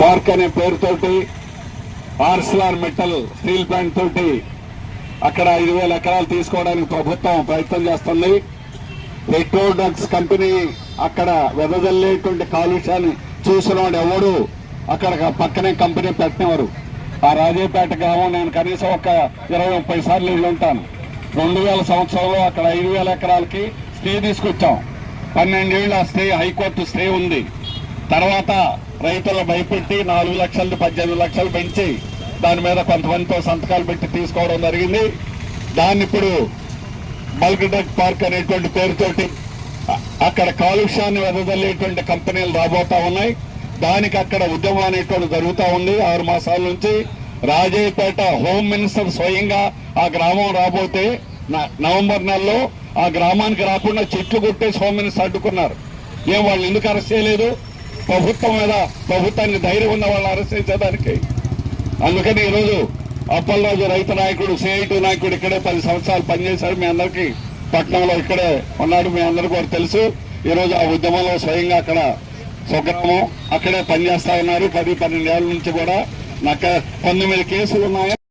Park అనే పేరుతోటి Arcelor metal steel plant తోటి అక్కడ ఐదు వేల ఎకరాలు తీసుకోవడానికి ప్రభుత్వం ప్రయత్నం చేస్తుంది. పెట్రోడక్స్ కంపెనీ అక్కడ వెదజల్లేటువంటి కాలుష్యాన్ని చూసిన వాడు ఎవడు? అక్కడ పక్కనే కంపెనీ పెట్టినవారు. ఆ రాజేపేట గ్రామం నేను కనీసం ఒక ఇరవై ముప్పై సార్లు వెళ్ళి ఉంటాను. రెండు వేల సంవత్సరంలో అక్కడ ఐదు వేల ఎకరాలకి స్టే తీసుకొచ్చాం. పన్నెండేళ్ళు ఆ స్టే హైకోర్టు స్టే ఉంది. తర్వాత రైతులను భయపెట్టి నాలుగు లక్షలు పద్దెనిమిది లక్షలు పెంచి దాని మీద కొంతమందితో సంతకాలు పెట్టి తీసుకోవడం జరిగింది. దాన్ని ఇప్పుడు బల్క్ డ్రగ్ పార్క్ అనేటువంటి పేరుతోటి అక్కడ కాలుష్యాన్ని వెదజల్లేటువంటి కంపెనీలు రాబోతా ఉన్నాయి. దానికి అక్కడ ఉద్యమం అనేటువంటి జరుగుతూ ఉంది. ఆరు మాసాల నుంచి రాజయ్యపేట హోమ్ మినిస్టర్ స్వయంగా ఆ గ్రామం రాబోతే న- నవంబర్ నెలలో ఆ గ్రామానికి రాకుండా చెట్లు కొట్టేసి హోమ్ మినిస్టర్ అడ్డుకున్నారు. ఏం వాళ్ళు ఎందుకు అరెస్ట్ చేయలేదు? ప్రభుత్వం మీద ప్రభుత్వానికి ధైర్యం ఉన్న వాళ్ళు అరెస్ట్ చేసేదానికి. అందుకని ఈరోజు అప్పలరాజు రైతు నాయకుడు సిఐటి నాయకుడు ఇక్కడే పది సంవత్సరాలు పనిచేశాడు. మీ అందరికీ పట్నంలో ఇక్కడే ఉన్నాడు. మీ అందరికీ కూడా తెలుసు. ఈరోజు ఆ ఉద్యమంలో స్వయంగా అక్కడ స్వగ్రామం అక్కడే పనిచేస్తా ఉన్నారు. పది పన్నెండు ఏళ్ళ నుంచి కూడా. నాకు పంతొమ్మిది కేసులు ఉన్నాయి.